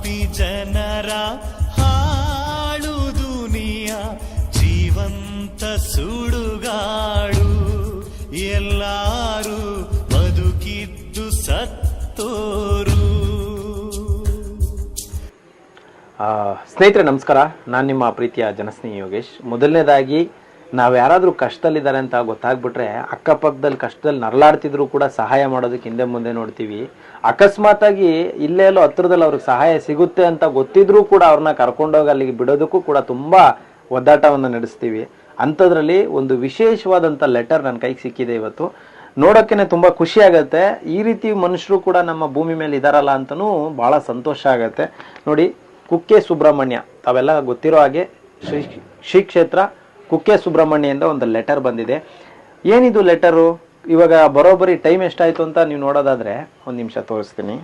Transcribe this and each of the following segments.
ಪಾಪಿ ಜನರ ಹಾಳು ದುನಿಯ, ಜೀವಂತ ಸುಡುಗಾಡು. ಎಲ್ಲಾರು ಬದುಕಿದ್ದು ಸತ್ತೋರು. ಸ್ನೇಹಿತರೆ, ನಮಸ್ಕಾರ. ನಾನು ನಿಮ್ಮ ಪ್ರೀತಿಯ ಜನಸ್ನೇಹಿ ಯೋಗೇಶ್. ಮೊದಲನೇದಾಗಿ ನಾವು ಯಾರಾದರೂ ಕಷ್ಟದಲ್ಲಿದ್ದಾರೆ ಅಂತ ಗೊತ್ತಾಗ್ಬಿಟ್ರೆ ಅಕ್ಕಪಕ್ಕದಲ್ಲಿ ಕಷ್ಟದಲ್ಲಿ ನರಳಾಡ್ತಿದ್ರು ಕೂಡ ಸಹಾಯ ಮಾಡೋದಕ್ಕೆ ಹಿಂದೆ ಮುಂದೆ ನೋಡ್ತೀವಿ. ಅಕಸ್ಮಾತಾಗಿ ಇಲ್ಲೇ ಎಲ್ಲೋ ಹತ್ರದಲ್ಲಿ ಅವ್ರಿಗೆ ಸಹಾಯ ಸಿಗುತ್ತೆ ಅಂತ ಗೊತ್ತಿದ್ರೂ ಕೂಡ ಅವ್ರನ್ನ ಕರ್ಕೊಂಡೋಗಿ ಅಲ್ಲಿಗೆ ಬಿಡೋದಕ್ಕೂ ಕೂಡ ತುಂಬ ಒದ್ದಾಟವನ್ನು ನಡೆಸ್ತೀವಿ. ಅಂಥದ್ರಲ್ಲಿ ಒಂದು ವಿಶೇಷವಾದಂಥ ಲೆಟರ್ ನನ್ನ ಕೈಗೆ ಸಿಕ್ಕಿದೆ ಇವತ್ತು. ನೋಡೋಕ್ಕೇ ತುಂಬ ಖುಷಿ ಆಗುತ್ತೆ. ಈ ರೀತಿ ಮನುಷ್ಯರು ಕೂಡ ನಮ್ಮ ಭೂಮಿ ಮೇಲೆ ಇದಾರಲ್ಲ ಅಂತಲೂ ಭಾಳ ಸಂತೋಷ ಆಗುತ್ತೆ. ನೋಡಿ ಕುಕ್ಕೆ ಸುಬ್ರಹ್ಮಣ್ಯ, ತಾವೆಲ್ಲ ಗೊತ್ತಿರೋ ಹಾಗೆ ಶ್ರೀ ಶ್ರೀ ಕ್ಷೇತ್ರ ಕುಕ್ಕೆ ಸುಬ್ರಹ್ಮಣ್ಯದಿಂದ ಒಂದು ಲೆಟರ್ ಬಂದಿದೆ. ಏನಿದು ಲೆಟರು ಇವಾಗ ಬರೋಬ್ಬರಿ ಟೈಮ್ ಎಷ್ಟಾಯಿತು ಅಂತ ನೀವು ನೋಡೋದಾದ್ರೆ ಒಂದು ನಿಮಿಷ ತೋರಿಸ್ತೀನಿ.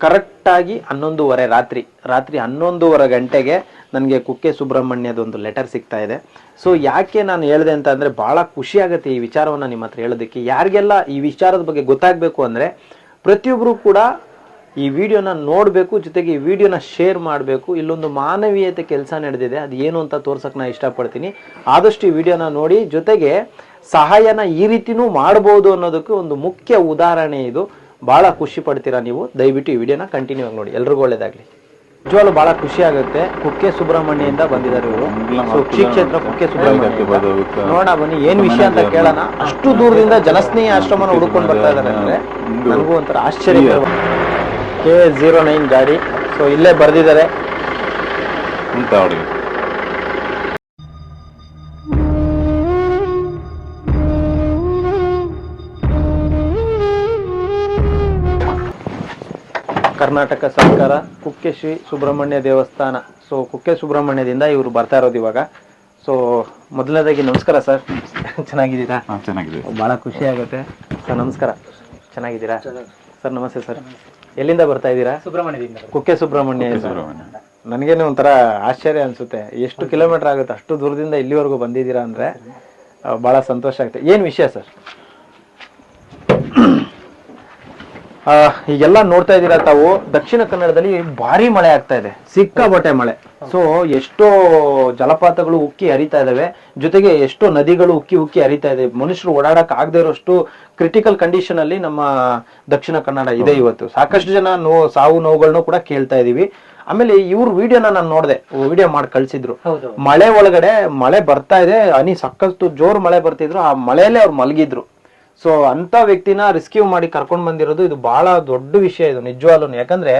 ಕರೆಕ್ಟಾಗಿ ಹನ್ನೊಂದುವರೆ ರಾತ್ರಿ. ರಾತ್ರಿ ಹನ್ನೊಂದುವರೆ ಗಂಟೆಗೆ ನನಗೆ ಕುಕ್ಕೆ ಸುಬ್ರಹ್ಮಣ್ಯದ ಒಂದು ಲೆಟರ್ ಸಿಗ್ತಾ ಇದೆ. ಸೊ ಯಾಕೆ ನಾನು ಹೇಳಿದೆ ಅಂತ ಅಂದರೆ ಭಾಳ ಖುಷಿ ಆಗುತ್ತೆ ಈ ವಿಚಾರವನ್ನು ನಿಮ್ಮ ಹತ್ರ ಹೇಳೋದಕ್ಕೆ. ಯಾರಿಗೆಲ್ಲ ಈ ವಿಚಾರದ ಬಗ್ಗೆ ಗೊತ್ತಾಗಬೇಕು ಅಂದರೆ ಪ್ರತಿಯೊಬ್ಬರು ಕೂಡ ಈ ವಿಡಿಯೋನ ನೋಡಬೇಕು ಜೊತೆಗೆ ಈ ವಿಡಿಯೋನ ಶೇರ್ ಮಾಡಬೇಕು. ಇಲ್ಲೊಂದು ಮಾನವೀಯತೆ ಕೆಲಸ ನಡೆದಿದೆ ಅದು ಏನು ಅಂತ ತೋರ್ಸಕ್ಕೆ ನಾನು ಇಷ್ಟಪಡ್ತೀನಿ. ಆದಷ್ಟು ಈ ವಿಡಿಯೋನ ನೋಡಿ ಜೊತೆಗೆ ಸಹಾಯನ ಈ ರೀತಿನೂ ಮಾಡ್ಬೋದು ಅನ್ನೋದಕ್ಕೆ ಒಂದು ಮುಖ್ಯ ಉದಾಹರಣೆ ಇದು. ಭಾಳ ಖುಷಿ ಪಡ್ತೀರಾ ನೀವು? ದಯವಿಟ್ಟು ಈ ವಿಡಿಯೋನ ಕಂಟಿನ್ಯೂ ಆಗಿ ನೋಡಿ. ಎಲ್ರಿಗೂ ಒಳ್ಳೇದಾಗಲಿ. ನಿಜವಾಗ್ಲೂ ಭಾಳ ಖುಷಿ ಆಗುತ್ತೆ. ಕುಕ್ಕೆ ಸುಬ್ರಹ್ಮಣ್ಯದಿಂದ ಬಂದಿದ್ದಾರೆ ಇವರು. ಶ್ರೀ ಕ್ಷೇತ್ರ ಕುಕ್ಕೆ ಸುಬ್ರಹ್ಮಣ್ಯ. ನೋಡೋಣ ಬನ್ನಿ ಏನ್ ವಿಷಯ ಅಂತ ಕೇಳೋಣ. ಅಷ್ಟು ದೂರದಿಂದ ಜನಸ್ನೇಹಿ ಆಶ್ರಮನ ಹುಡುಕೊಂಡು ಬರ್ತಾ ಇದಾರೆ ಅಂದ್ರೆ ನನಗೂ ಒಂಥರ ಆಶ್ಚರ್ಯ ಕೆ ಜೀರೋ ನೈನ್ ಗಾಡಿ. ಸೊ ಇಲ್ಲೇ ಬರೆದಿದ್ದಾರೆ. ಅಂತ ಅವ್ರಿಗೆ ಕರ್ನಾಟಕ ಸರ್ಕಾರ ಕುಕ್ಕೆ ಶ್ರೀ ಸುಬ್ರಹ್ಮಣ್ಯ ದೇವಸ್ಥಾನ. ಸೊ ಕುಕ್ಕೆ ಸುಬ್ರಹ್ಮಣ್ಯದಿಂದ ಇವರು ಬರ್ತಾ ಇರೋದು ಇವಾಗ. ಸೊ ಮೊದಲನೇದಾಗಿ ನಮಸ್ಕಾರ ಸರ್. ಚೆನ್ನಾಗಿದ್ದೀರಾ? ಹಾ ಚೆನ್ನಾಗಿದೆ. ಬಹಳ ಖುಷಿ ಆಗುತ್ತೆ. ಸರ್ ನಮಸ್ಕಾರ. ಚೆನ್ನಾಗಿದ್ದೀರಾ? ಸರ್ ನಮಸ್ತೆ ಸರ್. ಎಲ್ಲಿಂದ ಬರ್ತಾ ಇದ್ದೀರಾ? ಸುಬ್ರಹ್ಮಣ್ಯದಿಂದ. ಕುಕ್ಕೆ ಸುಬ್ರಹ್ಮಣ್ಯ ನನಗೇನು ಸುಬ್ರಹ್ಮಣ್ಯ. ನನಗೇನೆ ಒಂಥರ ಆಶ್ಚರ್ಯ ಅನ್ಸುತ್ತೆ. ಎಷ್ಟು ಕಿಲೋಮೀಟರ್ ಆಗುತ್ತೆ? ಅಷ್ಟು ದೂರದಿಂದ ಇಲ್ಲಿವರೆಗೂ ಬಂದಿದ್ದೀರಾ ಅಂದ್ರೆ ಬಹಳ ಸಂತೋಷ ಆಗುತ್ತೆ ಏನ್ ವಿಷಯ ಸರ್? ಈಗೆಲ್ಲ ನೋಡ್ತಾ ಇದ್ದೀರಾ ತಾವು ದಕ್ಷಿಣ ಕನ್ನಡದಲ್ಲಿ ಭಾರಿ ಮಳೆ ಆಗ್ತಾ ಇದೆ. ಸಿಕ್ಕಾಪಟ್ಟೆ ಮಳೆ. ಸೊ ಎಷ್ಟೋ ಜಲಪಾತಗಳು ಉಕ್ಕಿ ಹರಿತಾ ಇದಾವೆ ಜೊತೆಗೆ ಎಷ್ಟೋ ನದಿಗಳು ಉಕ್ಕಿ ಉಕ್ಕಿ ಹರಿತಾ ಇದೆ. ಮನುಷ್ಯರು ಓಡಾಡಕ್ ಆಗದೆ ಇರೋಷ್ಟು ಕ್ರಿಟಿಕಲ್ ಕಂಡೀಷನ್ ಅಲ್ಲಿ ನಮ್ಮ ದಕ್ಷಿಣ ಕನ್ನಡ ಇದೆ ಇವತ್ತು. ಸಾಕಷ್ಟು ಜನ ನೋ ಸಾವು ನೋವುಗಳನ್ನೂ ಕೂಡ ಕೇಳ್ತಾ ಇದೀವಿ. ಆಮೇಲೆ ಇವ್ರ ವಿಡಿಯೋನ ನಾನು ನೋಡಿದೆ. ವಿಡಿಯೋ ಮಾಡಿ ಕಳ್ಸಿದ್ರು. ಮಳೆ ಒಳಗಡೆ ಮಳೆ ಬರ್ತಾ ಇದೆ. ಅನಿ ಸಕ್ಕತ್ತು ಜೋರ್ ಮಳೆ ಬರ್ತಿದ್ರು. ಆ ಮಳೆಯಲ್ಲೇ ಅವ್ರು ಮಲಗಿದ್ರು. ಸೊ ಅಂತ ವ್ಯಕ್ತಿನ ರೆಸ್ಕ್ಯೂ ಮಾಡಿ ಕರ್ಕೊಂಡ್ ಬಂದಿರೋದು ಇದು ಬಹಳ ದೊಡ್ಡ ವಿಷಯ ಇದು ನಿಜವಾಗ್ಲೂ ಯಾಕಂದ್ರೆ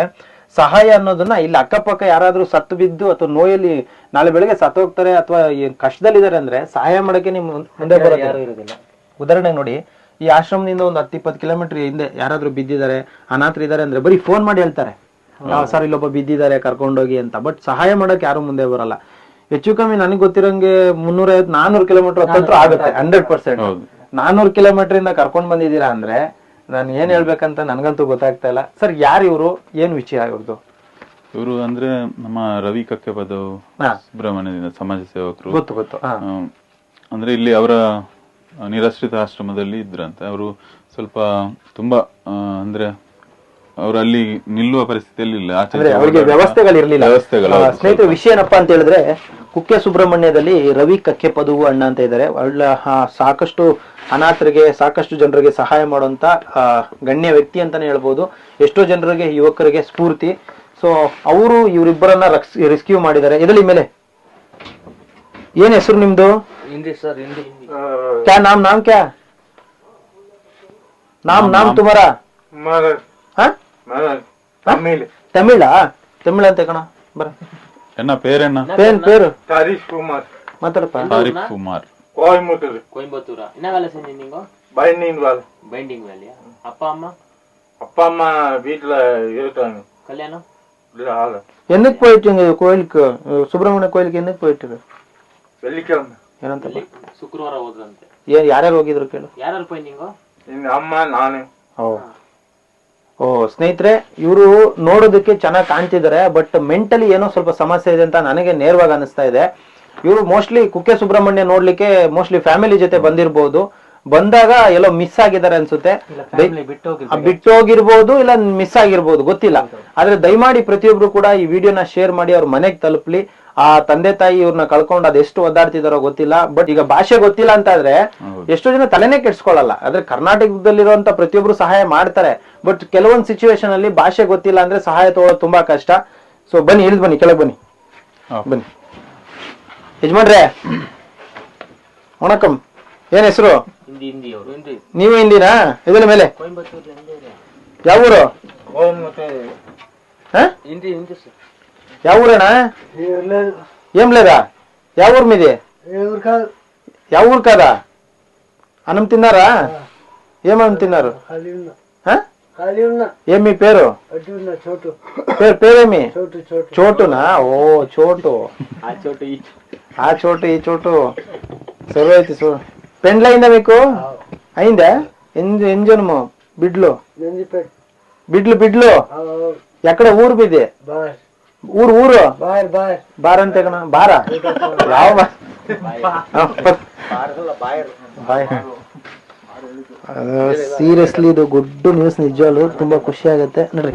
ಸಹಾಯ ಅನ್ನೋದನ್ನ ಇಲ್ಲಿ ಅಕ್ಕಪಕ್ಕ ಯಾರಾದ್ರೂ ಸತ್ತು ಬಿದ್ದು ಅಥವಾ ನೋಯಲ್ಲಿ ನಾಳೆ ಬೆಳಗ್ಗೆ ಸತ್ತೋಗ್ತಾರೆ ಅಥವಾ ಕಷ್ಟದಲ್ಲಿದ್ದಾರೆ ಅಂದ್ರೆ ಸಹಾಯ ಮಾಡಕ್ಕೆ ನಿಮ್ ಮುಂದೆ ಯಾರು ಬರೋದು ಇರೋದಿಲ್ಲ. ಉದಾಹರಣೆ ನೋಡಿ ಈ ಆಶ್ರಮದಿಂದ ಒಂದು ಹತ್ತು ಇಪ್ಪತ್ತು ಕಿಲೋಮೀಟರ್ ಹಿಂದೆ ಯಾರಾದ್ರೂ ಬಿದ್ದಿದ್ದಾರೆ ಅನಾಥರಿದ್ದಾರೆ ಅಂದ್ರೆ ಬರೀ ಫೋನ್ ಮಾಡಿ ಹೇಳ್ತಾರೆ. ಸರ್ ಇಲ್ಲೊಬ್ಬ ಬಿದ್ದಿದ್ದಾರೆ ಕರ್ಕೊಂಡೋಗಿ ಅಂತ. ಬಟ್ ಸಹಾಯ ಮಾಡಕ್ ಯಾರು ಮುಂದೆ ಬರಲ್ಲ. ಹೆಚ್ಚು ಕಮ್ಮಿ ನನಗೆ ಗೊತ್ತಿರಂಗೆ ಮುನ್ನೂರೈವತ್ತು ನಾನೂರು ಕಿಲೋಮೀಟರ್ ಹತ್ತತ್ರ ಆಗುತ್ತೆ ಹಂಡ್ರೆಡ್ ಪರ್ಸೆಂಟ್ ಹೌದು. ನಾನೂರು ಕಿಲೋಮೀಟರ್ ಇಂದ ಕರ್ಕೊಂಡ್ ಬಂದಿದ್ದೀರಾ ಅಂದ್ರೆ ನಾನು ಏನ್ ಹೇಳ್ಬೇಕಂತ ನನ್ಗಂತೂ ಗೊತ್ತಾಗ್ತಾ ಇಲ್ಲ. ಸರ್ ಯಾರು ಇವರು? ಏನ್ ವಿಷಯ ಇವ್ರದ್ದು ಇವರು ಅಂದ್ರೆ ನಮ್ಮ ರವಿ ಕಕ್ಕಪದ ಸುಬ್ರಹ್ಮಣ್ಯದಿಂದ ಸಮಾಜ ಸೇವಕರು. ಗೊತ್ತು ಗೊತ್ತು. ಹಾ. ಅಂದ್ರೆ ಇಲ್ಲಿ ಅವರ ನಿರಾಶ್ರಿತ ಆಶ್ರಮದಲ್ಲಿ ಇದ್ರಂತೆ. ಅವರು ಸ್ವಲ್ಪ ತುಂಬಾ ಆ, ಅಂದ್ರೆ ಅವರು ಅಲ್ಲಿ ನಿಲ್ಲುವ ಪರಿಸ್ಥಿತಿಯಲ್ಲಿ ಇಲ್ಲ ಅಂದ್ರೆ ಅವರಿಗೆ ವ್ಯವಸ್ಥೆಗಳಿರ್ಲಿಲ್ಲ. ವ್ಯವಸ್ಥೆಗಳು ಸ್ನೇಹಿತರು ಸ್ನೇಹಿತರೆ ವಿಷಯ ಏನಪ್ಪಾ ಅಂತ ಹೇಳಿದ್ರೆ ಕುಕ್ಕೆ ಸುಬ್ರಹ್ಮಣ್ಯದಲ್ಲಿ ರವಿ ಕಕ್ಕೆ ಪದುವು ಅಣ್ಣ ಅಂತ ಇದ್ದಾರೆ. ಒಳ್ಳ ಸಾಕಷ್ಟು ಅನಾಥರಿಗೆ ಸಾಕಷ್ಟು ಜನರಿಗೆ ಸಹಾಯ ಮಾಡುವಂತ ಗಣ್ಯ ವ್ಯಕ್ತಿ ಅಂತಾನೆ ಹೇಳ್ಬೋದು. ಎಷ್ಟೋ ಜನರಿಗೆ ಯುವಕರಿಗೆ ಸ್ಫೂರ್ತಿ. ಸೊ ಅವರು ಇವರಿಬ್ಬರನ್ನ ರೆಸ್ಕ್ಯೂ ಮಾಡಿದ್ದಾರೆ. ಇದರಲ್ಲಿ ಮೇಲೆ. ಏನ್ ಹೆಸರು ನಿಮ್ದು? ಹಿಂದಿ ಸರ್ ಹಿಂದಿ ಕ್ಯಾ ನಾಮ್ ನಾಮ್ ಕ್ಯಾ? ನಾಮ್ ನಾಮ್ ತುಮಾರ? ಹಾ ತಮಿಳ್ ತಮಿಳಾ ತಮಿಳ್ ಅಂತ ಕಣ ಬರ ಎನ್ನ ಪೇರೆನ್ನ ಪೇನ್ ಪೇರು ಹರೀಶ್ ಕುಮಾರ್ ಮಾತಾಡಪ್ಪ ತಾರಿಕ್ ಕುಮಾರ್ கோயம்புத்தூர் கோயம்புத்தூரா என்ன வேலை செஞ்சீங்க நீங்க பைண்டிங் வேலை பைண்டிங் வேலையா அப்பா அம்மா அப்பா அம்மா வீட்டுல இருக்காங்க கல்யாணம் இல்ல ஆளு என்னைக்கு போயிட்டீங்க கோயிலுக்கு அஹ் சுப்பிரமணிய கோயிலுக்கு என்னைக்கு போயிட்டு வெள்ளிக்கிழமை ಏನಂತ ಶುಕ್ರವಾರ ಹೋದ್ರಂತೆ ಏನ್ ಯಾರ್ಯಾರು ಹೋಗಿದ್ರು ಕೇಳು ಯಾರ್ಯಾರು போய் நீங்க எங்க அம்மா நானு ಓ ಸ್ನೇಹಿತರೆ ಇವರು ನೋಡೋದಕ್ಕೆ ಚೆನ್ನಾಗಿ ಕಾಣ್ತಿದ್ದಾರೆ ಬಟ್ ಮೆಂಟಲಿ ಏನೋ ಸ್ವಲ್ಪ ಸಮಸ್ಯೆ ಇದೆ ಅಂತ ನನಗೆ ನೇರವಾಗಿ ಅನಿಸ್ತಾ ಇದೆ. ಇವರು ಮೋಸ್ಟ್ಲಿ ಕುಕ್ಕೆ ಸುಬ್ರಹ್ಮಣ್ಯ ನೋಡ್ಲಿಕ್ಕೆ ಮೋಸ್ಟ್ಲಿ ಫ್ಯಾಮಿಲಿ ಜೊತೆ ಬಂದಿರಬಹುದು ಬಂದಾಗ ಎಲ್ಲೋ ಮಿಸ್ ಆಗಿದ್ದಾರೆ ಅನ್ಸುತ್ತೆ. ಬಿಟ್ಟೋಗಿರ್ಬೋದು ಇಲ್ಲ ಮಿಸ್ ಆಗಿರ್ಬೋದು ಗೊತ್ತಿಲ್ಲ. ಆದ್ರೆ ದಯಮಾಡಿ ಪ್ರತಿಯೊಬ್ರು ಕೂಡ ಈ ವಿಡಿಯೋನ ಶೇರ್ ಮಾಡಿ ಅವ್ರ ಮನೆಗೆ ತಲುಪ್ಲಿ. ಆ ತಂದೆ ತಾಯಿ ಇವ್ರನ್ನ ಕಳ್ಕೊಂಡು ಅದೆಷ್ಟು ಒದ್ದಾಡ್ತಿದಾರೋ ಗೊತ್ತಿಲ್ಲ ಬಟ್ ಈಗ ಭಾಷೆ ಗೊತ್ತಿಲ್ಲ ಅಂತ ಆದ್ರೆ ಎಷ್ಟೋ ಜನ ತಲೆನೇ ಕೆಡ್ಸ್ಕೊಳ್ಳಲ್ಲ. ಆದ್ರೆ ಕರ್ನಾಟಕದಲ್ಲಿರುವಂತ ಪ್ರತಿಯೊಬ್ರು ಸಹಾಯ ಮಾಡ್ತಾರೆ ಬಟ್ ಕೆಲವೊಂದು ಸಿಚುವೇಶನ್ ಅಲ್ಲಿ ಭಾಷೆ ಗೊತ್ತಿಲ್ಲ ಅಂದ್ರೆ ಸಹಾಯ ತಗೊಳ್ಳೋದು ತುಂಬಾ ಕಷ್ಟ. ಸೊ ಬನ್ನಿ ಇಳಿದ್ ಬನ್ನಿ ಕೆಳಗೆ ಬನ್ನಿ. ಬನ್ನಿ. ಯಜಮಾನ್ರೆ ಒಣಕಂ ಏನ್ ಹೆಸರು? ನೀವೇ ಹಿಂದಿ. ಅವರು ಹಿಂದಿ ನೀವು ಹಿಂದಿನಾ? ಇದರ ಮೇಲೆ? ಯಾವ ಊರು ಹಾ? ಹಿಂದಿ ಹಿಂದಿ ಸರ್. యా ఊరేనా ఏం లేదా యా ఊరు మీది యా ఊరు కాదా అన్నం తిన్నారా ఏమన్నం తిన్నారు ఏం మీ పేరు పేరు పేరేమి చోటునా ఓ చోటు ఆ చోటు ఈ చోటు సరే అయితే చూ పెండ్లు అయిందా మీకు అయిందా ఎన్ని జనము బిడ్లు బిడ్లు బిడ్లు ఎక్కడ ఊరు మీది ಊರು ಊರು. ಬಾರ್ ಅಂತ ಬಾರ? ಯಾವ ಸೀರಿಯಸ್ಲಿ ಇದು ಗುಡ್ ನ್ಯೂಸ್ ನಿಜವಾಗ್ಲು ತುಂಬಾ ಖುಷಿ ಆಗತ್ತೆ. ನೋಡ್ರಿ.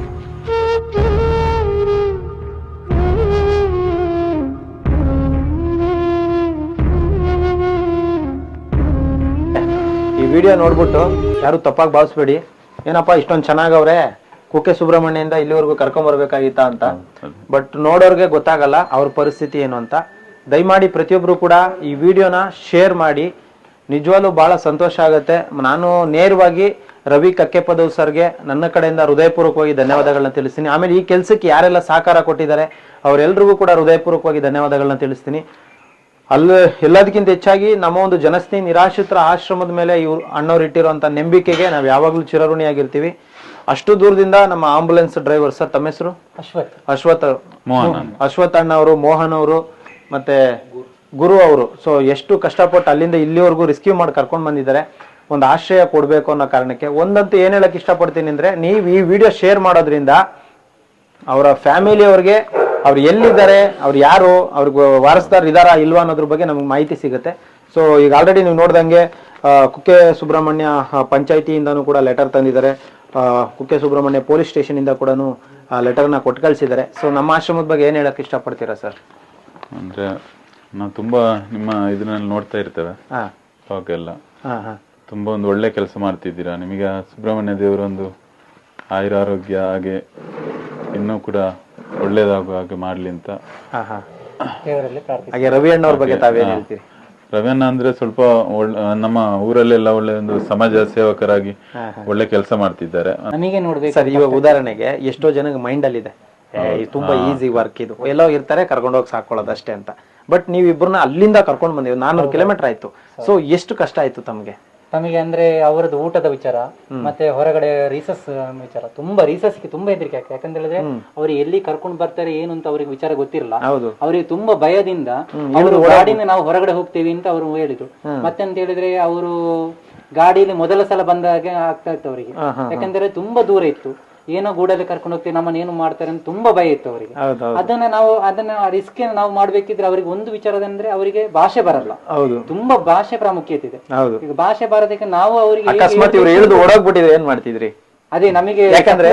ಈ ವಿಡಿಯೋ ನೋಡ್ಬಿಟ್ಟು ಯಾರು ತಪ್ಪಾಗಿ ಭಾವಿಸ್ಬೇಡಿ. ಏನಪ್ಪಾ ಇಷ್ಟೊಂದು ಚೆನ್ನಾಗವ್ರೆ? ಕುಕ್ಕೆ ಸುಬ್ರಹ್ಮಣ್ಯದಿಂದ ಇಲ್ಲಿವರೆಗೂ ಕರ್ಕೊಂಡ್ ಬರ್ಬೇಕಾಗಿತ್ತ ಅಂತ. ಬಟ್ ನೋಡೋರ್ಗೆ ಗೊತ್ತಾಗಲ್ಲ ಅವ್ರ ಪರಿಸ್ಥಿತಿ ಏನು ಅಂತ. ದಯಮಾಡಿ ಪ್ರತಿಯೊಬ್ರು ಕೂಡ ಈ ವಿಡಿಯೋನ ಶೇರ್ ಮಾಡಿ. ನಿಜವಾಗ್ಲೂ ಬಹಳ ಸಂತೋಷ ಆಗುತ್ತೆ. ನಾನು ನೇರವಾಗಿ ರವಿ ಕಕ್ಕೆಪದವ್ ಸರ್ಗೆ ನನ್ನ ಕಡೆಯಿಂದ ಹೃದಯಪೂರ್ವಕವಾಗಿ ಧನ್ಯವಾದಗಳನ್ನ ತಿಳಿಸ್ತೀನಿ. ಆಮೇಲೆ ಈ ಕೆಲಸಕ್ಕೆ ಯಾರೆಲ್ಲ ಸಹಕಾರ ಕೊಟ್ಟಿದ್ದಾರೆ ಅವರೆಲ್ಲರಿಗೂ ಕೂಡ ಹೃದಯಪೂರ್ವಕವಾಗಿ ಧನ್ಯವಾದಗಳನ್ನ ತಿಳಿಸ್ತೀನಿ. ಅಲ್ಲಿ ಎಲ್ಲದಕ್ಕಿಂತ ಹೆಚ್ಚಾಗಿ ನಮ್ಮ ಒಂದು ಜನಸ್ನೇಹಿ ನಿರಾಶ್ರಿತರ ಆಶ್ರಮದ ಮೇಲೆ ಇವ್ರು ಅಣ್ಣವ್ರು ಇಟ್ಟಿರುವಂತ ನಂಬಿಕೆಗೆ ನಾವು ಯಾವಾಗಲೂ ಚಿರಋಣಿಯಾಗಿರ್ತೀವಿ. ಅಷ್ಟು ದೂರದಿಂದ ನಮ್ಮ ಆಂಬುಲೆನ್ಸ್ ಡ್ರೈವರ್ ಸರ್ ತಮ್ಮ ಹೆಸರು? ಅಶ್ವಥ್. ಅಶ್ವಥ್. ಅಶ್ವಥ್ ಅಣ್ಣ ಅವರು ಮೋಹನ್ ಅವರು ಮತ್ತೆ ಗುರು ಅವರು. ಸೊ ಎಷ್ಟು ಕಷ್ಟಪಟ್ಟು ಅಲ್ಲಿಂದ ಇಲ್ಲಿವರೆಗೂ ರಿಸ್ಕ್ಯೂ ಮಾಡಿ ಕರ್ಕೊಂಡು ಬಂದಿದ್ದಾರೆ. ಒಂದು ಆಶ್ರಯ ಕೊಡಬೇಕು ಅನ್ನೋ ಕಾರಣಕ್ಕೆ. ಒಂದಂತೂ ಏನ್ ಹೇಳಕ್ ಇಷ್ಟಪಡ್ತೀನಿ ಅಂದ್ರೆ ನೀವು ಈ ವಿಡಿಯೋ ಶೇರ್ ಮಾಡೋದ್ರಿಂದ ಅವರ ಫ್ಯಾಮಿಲಿ ಅವ್ರಿಗೆ ಅವ್ರು ಎಲ್ಲಿದ್ದಾರೆ ಅವ್ರು ಯಾರು ಅವ್ರಿಗೆ ವಾರಸ್ದಾರ್ ಇದಾರಾ ಇಲ್ವಾ ಅನ್ನೋದ್ರ ಬಗ್ಗೆ ನಮ್ಗೆ ಮಾಹಿತಿ ಸಿಗುತ್ತೆ. ಸೊ ಈಗ ಆಲ್ರೆಡಿ ನೀವು ನೋಡ್ದಂಗೆ ಕುಕ್ಕೆ ಸುಬ್ರಹ್ಮಣ್ಯ ಪಂಚಾಯಿತಿಯಿಂದನೂ ಕೂಡ ಲೆಟರ್ ತಂದಿದ್ದಾರೆ. ಕುಕ್ಕೆ ಸುಬ್ರಹ್ಮಣ್ಯ ಪೊಲೀಸ್ ಸ್ಟೇಷನ್ ಸ್ಟೇಷನಿಂದ ಕೂಡ ಲೆಟರ್ನ ಕೊಟ್ಟು ಕಳಿಸಿದ್ದಾರೆ. ಸೊ ನಮ್ಮ ಆಶ್ರಮದ ಬಗ್ಗೆ ಏನು ಹೇಳಕ್ ಇಷ್ಟಪಡ್ತೀರಾ ಸರ್ ಅಂದ್ರೆ ನಾವು ತುಂಬಾ ನಿಮ್ಮ ಇದ್ರಲ್ಲಿ ನೋಡ್ತಾ ಇರ್ತೇವೆ. ಟಾಕ್ ಎಲ್ಲ. ಹಾಂ ಹಾಂ. ತುಂಬಾ ಒಂದು ಒಳ್ಳೆ ಕೆಲಸ ಮಾಡ್ತಿದ್ದೀರಾ? ನಿಮಗೆ ಸುಬ್ರಹ್ಮಣ್ಯ ದೇವರೊಂದು ಆಯುರ ಆರೋಗ್ಯ ಹಾಗೆ ಇನ್ನೂ ಕೂಡ ಒಳ್ಳೇದಾಗುವ ಹಾಗೆ ಮಾಡ್ಲಿ ಅಂತ. ಹಾಂ ಹಾಂ. ಹಾಗೆ ರವಿ ಅಣ್ಣವ್ರ ಬಗ್ಗೆ ತಾವೇನು ಹೇಳ್ತೀರಿ? ರವಿಯಣ್ಣ ಅಂದ್ರೆ ಸ್ವಲ್ಪ ಒಳ್ಳೆ ನಮ್ಮ ಊರಲ್ಲೆಲ್ಲ ಒಳ್ಳೆ ಒಂದು ಸಮಾಜ ಸೇವಕರಾಗಿ ಒಳ್ಳೆ ಕೆಲಸ ಮಾಡ್ತಿದ್ದಾರೆ. ನಮಗೆ ನೋಡ್ಬೇಕು ಸರ್ ಇವಾಗ ಉದಾಹರಣೆಗೆ ಎಷ್ಟೋ ಜನಕ್ಕೆ ಮೈಂಡ್ ಅಲ್ಲಿ ಇದೆ ಇದು ತುಂಬಾ ಈಸಿ ವರ್ಕ್ ಇದು. ಎಲ್ಲೋ ಇರ್ತಾರೆ ಕರ್ಕೊಂಡೋಗಿ ಸಾಕೊಳ್ಳೋದು ಅಷ್ಟೇ ಅಂತ. ಬಟ್ ನೀವು ಇಬ್ಬರನ್ನ ಅಲ್ಲಿಂದ ಕರ್ಕೊಂಡು ಬಂದಿವಿ. ನಾನ್ನೂರು ಕಿಲೋಮೀಟರ್ ಆಯ್ತು. ಸೊ ಎಷ್ಟು ಕಷ್ಟ ಆಯ್ತು ತಮಗೆ? ನಮಗೆ ಅಂದ್ರೆ ಅವರದ್ದು ಊಟದ ವಿಚಾರ ಮತ್ತೆ ಹೊರಗಡೆ ರೀಸಸ್ ವಿಚಾರ. ತುಂಬಾ ರೀಸಸ್ಗೆ ತುಂಬಾ ಹೆದರಿಕೆ ಆಗ್ತದೆ. ಯಾಕಂತ ಹೇಳಿದ್ರೆ ಅವ್ರು ಎಲ್ಲಿ ಕರ್ಕೊಂಡು ಬರ್ತಾರೆ ಏನು ಅಂತ ಅವ್ರಿಗೆ ವಿಚಾರ ಗೊತ್ತಿರಲ್ಲ. ಅವ್ರಿಗೆ ಅವರಿಗೆ ತುಂಬಾ ಭಯದಿಂದ ಅವರು ಗಾಡಿನ ನಾವು ಹೊರಗಡೆ ಹೋಗ್ತೀವಿ ಅಂತ ಅವರು ಹೇಳಿದ್ರು. ಮತ್ತೆ ಅಂತ ಹೇಳಿದ್ರೆ ಅವರು ಗಾಡಿಯಲ್ಲಿ ಮೊದಲ ಸಲ ಬಂದಾಗ ಆಗ್ತಾ ಇತ್ತು ಅವರಿಗೆ. ಯಾಕಂದ್ರೆ ತುಂಬಾ ದೂರ ಇತ್ತು. ಏನೋ ಗೂಡಲ್ಲಿ ಕರ್ಕೊಂಡು ಹೋಗ್ತೀವಿ ನಮ್ಮನ್ನ ಏನು ಮಾಡ್ತಾರೆ ಅಂತ ತುಂಬಾ ಭಯ ಇತ್ತು ಅವರಿಗೆ. ಅದನ್ನ ನಾವು ಅದನ್ನ ರಿಸ್ಕ್ ನಾವು ಮಾಡ್ಬೇಕಿದ್ರೆ ಅವರಿಗೆ ಒಂದು ವಿಚಾರದಂದ್ರೆ ಅವರಿಗೆ ಭಾಷೆ ಬರಲ್ಲ. ಹೌದು. ತುಂಬಾ ಭಾಷೆ ಪ್ರಾಮುಖ್ಯತೆ ಇದೆ. ಹೌದು. ಈಗ ಭಾಷೆ ಬರೋದಕ್ಕೆ ನಾವು ಅವರಿಗೆ ಅಕಸ್ಮಾತ್ ಇವ್ರು ಓಡೋಗ್ಬಿಟ್ಟಿದ್ರೆ ಏನ್ ಮಾಡ್ತಿದ್ರಿ? ಅದೇ ನಮಗೆ ಯಾಕಂದ್ರೆ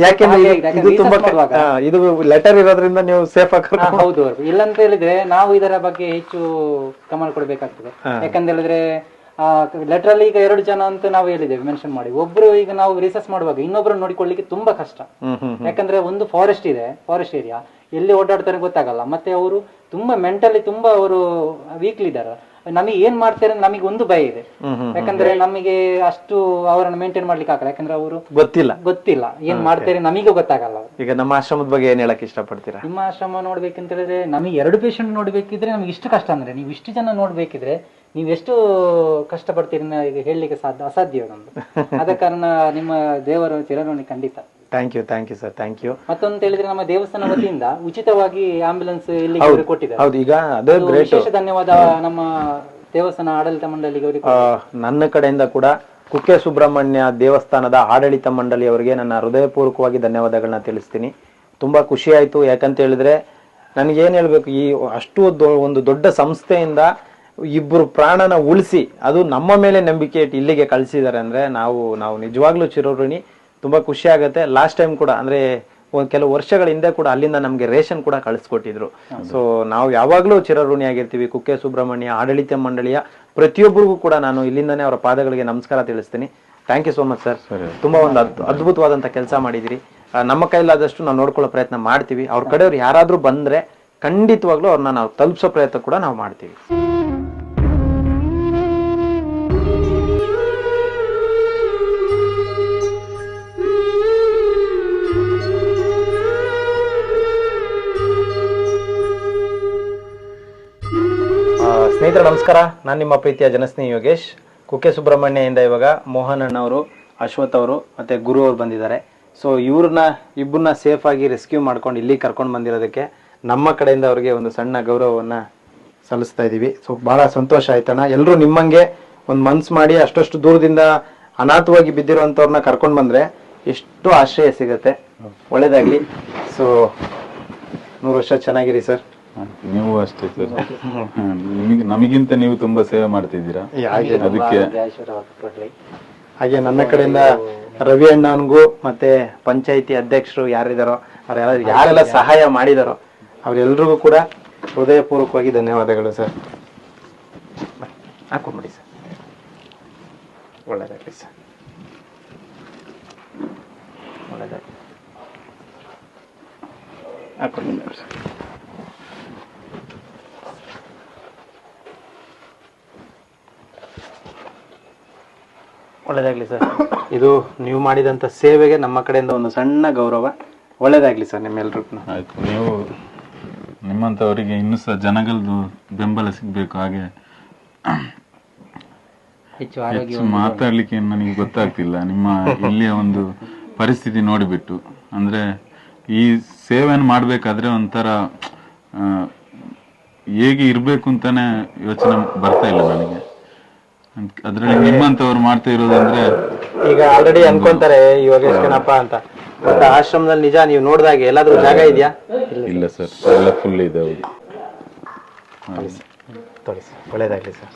ಯಾಕೆಂದ್ರೆ ಇದು- ತುಂಬಾ ಇದು ಲೆಟರ್ ಇರೋದ್ರಿಂದ ನೀವು ಸೇಫ್ ಆಗಿ ಹೌದು. ಇಲ್ಲಂತ ಹೇಳಿದ್ರೆ ನಾವು ಇದರ ಬಗ್ಗೆ ಹೆಚ್ಚು ಗಮನ ಕೊಡಬೇಕಾಗ್ತದೆ. ಯಾಕಂತ ಹೇಳಿದ್ರೆ ಲೆಟರ್ ಅಲ್ಲಿ ಈಗ ಎರಡು ಜನ ಅಂತ ನಾವು ಹೇಳಿದ್ದೇವೆ ಮೆನ್ಷನ್ ಮಾಡಿ. ಒಬ್ರು ಈಗ ನಾವು ರಿಸರ್ಚ್ ಮಾಡುವಾಗ ಇನ್ನೊಬ್ರು ನೋಡಿಕೊಳ್ಳಿಕ್ಕೆ ತುಂಬಾ ಕಷ್ಟ. ಯಾಕಂದ್ರೆ ಒಂದು ಫಾರೆಸ್ಟ್ ಇದೆ ಫಾರೆಸ್ಟ್ ಏರಿಯಾ ಎಲ್ಲಿ ಓಡಾಡ್ತಾರೆ ಗೊತ್ತಾಗಲ್ಲ. ಮತ್ತೆ ಅವರು ತುಂಬಾ ಮೆಂಟಲಿ ತುಂಬಾ ಅವರು ವೀಕ್ಲಿ ಇದ್ದಾರೆ. ನಮಗೆ ಏನ್ ಮಾಡ್ತಾರೆ ನಮಗೆ ಒಂದು ಭಯ ಇದೆ. ಯಾಕಂದ್ರೆ ನಮಗೆ ಅಷ್ಟು ಅವರನ್ನು ಮೇಂಟೈನ್ ಮಾಡ್ಲಿಕ್ಕೆ ಆಗಲ್ಲ. ಯಾಕಂದ್ರೆ ಅವರು ಗೊತ್ತಿಲ್ಲ. ಗೊತ್ತಿಲ್ಲ. ಏನ್ ಮಾಡ್ತಾರೆ ನಮಗೆ ಗೊತ್ತಾಗಲ್ಲ ಈಗ ನಮ್ಮ ಆಶ್ರಮದ ಬಗ್ಗೆ ಏನ್ ಹೇಳಕ್ ಇಷ್ಟಪಡ್ತೀರಾ? ನಿಮ್ಮ ಆಶ್ರಮ ನೋಡ್ಬೇಕಂತ ಹೇಳಿದ್ರೆ ನಮಗೆ ಎರಡು ಪೇಷಂಟ್ ನೋಡ್ಬೇಕಿದ್ರೆ ನಮ್ಗೆ ಇಷ್ಟು ಕಷ್ಟ ಅಂದ್ರೆ ನೀವು ಇಷ್ಟು ಜನ ನೋಡ್ಬೇಕಿದ್ರೆ ನೀವು ಎಷ್ಟು ಕಷ್ಟಪಡ್ತೀರಿ ಈಗ ಹೇಳಲಿಕ್ಕೆ ಸಾಧ್ಯ ಅಸಾಧ್ಯ ನಮ್ದು. ಆದ ಕಾರಣ ನಿಮ್ಮ ದೇವರ ಚಿರಋಣಿ ಖಂಡಿತ. Thank you thank you sir thank you ಮತ್ತೊಂದು ಹೇಳಿದ್ರೆ ನಮ್ಮ ದೇವಸ್ಥಾನ ವತಿಯಿಂದ ಉಚಿತವಾಗಿ ಆಂಬ್ಯುಲೆನ್ಸ್ ಇಲ್ಲಿ ಕೊಟ್ಟಿದ್ದಾರೆ. ಹೌದು ಈಗ ಅದೇ ಗ್ರೇಟ್ ವಿಶೇಷ ಧನ್ಯವಾದ ನಮ್ಮ ದೇವಸ್ಥಾನ ಆಡಳಿತ ಮಂಡಳಿಗೆ ನನ್ನ ಕಡೆಯಿಂದ ಕೂಡ ಕುಕ್ಕೆ ಸುಬ್ರಹ್ಮಣ್ಯ ದೇವಸ್ಥಾನದ ಆಡಳಿತ ಮಂಡಳಿಯವರಿಗೆ ನನ್ನ ಹೃದಯಪೂರ್ವಕವಾಗಿ ಧನ್ಯವಾದಗಳನ್ನ ತಿಳಿಸ್ತೀನಿ. ತುಂಬಾ ಖುಷಿ ಆಯ್ತು. ಯಾಕಂತ ಹೇಳಿದ್ರೆ ನನಗೇನು ಹೇಳ್ಬೇಕು ಈ ಅಷ್ಟು ಒಂದು ದೊಡ್ಡ ಸಂಸ್ಥೆಯಿಂದ ಇಬ್ಬರು ಪ್ರಾಣನ ಉಳಿಸಿ ಅದು ನಮ್ಮ ಮೇಲೆ ನಂಬಿಕೆ ಇಟ್ಟು ಇಲ್ಲಿಗೆ ಕಳಿಸಿದ್ದಾರೆ ಅಂದ್ರೆ ನಾವು ನಾವು ನಿಜವಾಗ್ಲೂ ಚಿರೋಋಣಿ ತುಂಬಾ ಖುಷಿ ಆಗುತ್ತೆ. ಲಾಸ್ಟ್ ಟೈಮ್ ಕೂಡ ಅಂದ್ರೆ ಒಂದು ಕೆಲವು ವರ್ಷಗಳ ಹಿಂದೆ ಕೂಡ ಅಲ್ಲಿಂದ ನಮಗೆ ರೇಷನ್ ಕೂಡ ಕಳಿಸ್ಕೊಟ್ಟಿದ್ರು. ಸೊ ನಾವು ಯಾವಾಗಲೂ ಚಿರಋಣಿ ಆಗಿರ್ತೀವಿ. ಕುಕ್ಕೆ ಸುಬ್ರಹ್ಮಣ್ಯ ಆಡಳಿತ ಮಂಡಳಿಯ ಪ್ರತಿಯೊಬ್ಬರಿಗೂ ಕೂಡ ನಾನು ಇಲ್ಲಿಂದನೇ ಅವರ ಪಾದಗಳಿಗೆ ನಮಸ್ಕಾರ ತಿಳಿಸ್ತೀನಿ. Thank you so much sir ತುಂಬಾ ಒಂದು ಅದ್- ಅದ್ಭುತವಾದಂತ ಕೆಲಸ ಮಾಡಿದಿರಿ. ನಮ್ಮ ಕೈಲಾದಷ್ಟು ನಾವು ನೋಡ್ಕೊಳ್ಳೋ ಪ್ರಯತ್ನ ಮಾಡ್ತೀವಿ. ಅವ್ರ ಕಡೆಯವ್ರು ಯಾರಾದರೂ ಬಂದ್ರೆ ಖಂಡಿತವಾಗ್ಲೂ ಅವ್ರನ್ನ ನಾವು ತಲುಪಿಸೋ ಪ್ರಯತ್ನ ಕೂಡ ನಾವು ಮಾಡ್ತೀವಿ. ಸ್ನೇಹಿತರೆ, ನಮಸ್ಕಾರ. ನಾನು ನಿಮ್ಮ ಪ್ರೀತಿಯ ಜನಸ್ನೇಹಿ ಯೋಗೇಶ್. ಕುಕ್ಕೆ ಸುಬ್ರಹ್ಮಣ್ಯದಿಂದ ಇವಾಗ ಮೋಹನ್ ಅಣ್ಣವರು, ಅಶ್ವಥ್ ಅವರು ಮತ್ತೆ ಗುರು ಅವರು ಬಂದಿದ್ದಾರೆ. ಸೊ ಇವ್ರನ್ನ, ಇಬ್ಬರನ್ನ ಸೇಫ್ ಆಗಿ ರೆಸ್ಕ್ಯೂ ಮಾಡ್ಕೊಂಡು ಇಲ್ಲಿ ಕರ್ಕೊಂಡು ಬಂದಿರೋದಕ್ಕೆ ನಮ್ಮ ಕಡೆಯಿಂದ ಅವರಿಗೆ ಒಂದು ಸಣ್ಣ ಗೌರವವನ್ನ ಸಲ್ಲಿಸ್ತಾ ಇದ್ದೀವಿ ಸೊ ಬಹಳ ಸಂತೋಷ ಆಯ್ತಣ್ಣ ಎಲ್ಲರೂ ನಿಮ್ಮಂಗೆ ಒಂದು ಮನ್ಸು ಮಾಡಿ ಅಷ್ಟಷ್ಟು ದೂರದಿಂದ ಅನಾಥವಾಗಿ ಬಿದ್ದಿರುವಂಥವ್ರನ್ನ ಕರ್ಕೊಂಡು ಬಂದ್ರೆ ಎಷ್ಟು ಆಶ್ರಯ ಸಿಗುತ್ತೆ. ಒಳ್ಳೇದಾಗ್ಲಿ. ಸೊ ನೂರು ವರ್ಷ ಚೆನ್ನಾಗಿರಿ ಸರ್. ನೀವು ಅಷ್ಟೇ ಸರ್ ನಿಮಗೆ ನಮಗಿಂತ ನೀವು ತುಂಬಾ ಸೇವೆ ಮಾಡ್ತಿದ್ದೀರಾ? ಅದಕ್ಕೆ ಹಾಗೆ ನನ್ನ ಕಡೆಯಿಂದ ರವಿ ಅಣ್ಣನ್ಗೂ ಮತ್ತೆ ಪಂಚಾಯಿತಿ ಅಧ್ಯಕ್ಷರು ಯಾರಿದಾರೋ ಅವರೆಲ್ಲ ಯಾರೆಲ್ಲ ಸಹಾಯ ಮಾಡಿದಾರೋ ಅವರೆಲ್ರಿಗೂ ಕೂಡ ಹೃದಯಪೂರ್ವಕವಾಗಿ ಧನ್ಯವಾದಗಳು ಸರ್ ಹಾಕೊಂಡ್ಬಿಡಿ ಸರ್ ಒಳ್ಳೇದಾಗಲಿ ಸರ್ ಒಳ್ಳೇದಾಗಲಿ. ಹಾಕೊಂಡಿದ್ದಾರೆ ಸರ್ ಒಳ್ಳೇದಾಗ್ಲಿ ಸರ್. ಇದು ನೀವು ಮಾಡಿದಂತ ಸೇವೆಗೆ ನಮ್ಮ ಕಡೆಯಿಂದ ಒಂದು ಸಣ್ಣ ಗೌರವ ಒಳ್ಳೇದಾಗ್ಲಿ ಸರ್ ನಿಮ್ಮೆಲ್ರಿಗೂ. ಆಯಿತು ನೀವು ನಿಮ್ಮಂತವರಿಗೆ ಇನ್ನೂ ಸಹ ಜನಗಳದ್ದು ಬೆಂಬಲ ಸಿಗ್ಬೇಕು ಹಾಗೆ ಹೆಚ್ಚು ಆರೋಗ್ಯ ಹೆಚ್ಚು ಮಾತಾಡ್ಲಿಕ್ಕೆ ನನಗೆ ಗೊತ್ತಾಗ್ತಿಲ್ಲ. ನಿಮ್ಮ ಇಲ್ಲಿಯ ಒಂದು ಪರಿಸ್ಥಿತಿ ನೋಡಿಬಿಟ್ಟು. ಅಂದ್ರೆ ಈ ಸೇವೆಯನ್ನು ಮಾಡ್ಬೇಕಾದ್ರೆ ಒಂಥರ ಆ, ಹೇಗೆ ಇರ್ಬೇಕು ಅಂತಾನೆ ಯೋಚನೆ ಬರ್ತಾ ಇಲ್ಲ ನನಗೆ. ಅದ್ರಲ್ಲಿ ನಿಮ್ಮಂತವ್ರು ಮಾಡ್ತಾ ಇರೋದಂದ್ರೆ ಈಗ ಆಲ್ರೆಡಿ ಅನ್ಕೊಂತಾರೆ ಇವಾಗ ಎಷ್ಟೇನಪ್ಪ ಅಂತ. ಬಟ್ ಆಶ್ರಮದಲ್ಲಿ ನಿಜ ನೀವು ನೋಡಿದಾಗ ಎಲ್ಲಾದ್ರೂ ಜಾಗ ಇದೆಯಾ? ಇಲ್ಲ. ಸರ್ ಎಲ್ಲ ಫುಲ್ ಇದೆ ಹೌದು ತೊಳಿ ಸರ್ ಒಳ್ಳೇದಾಗ್ಲಿ ಸರ್.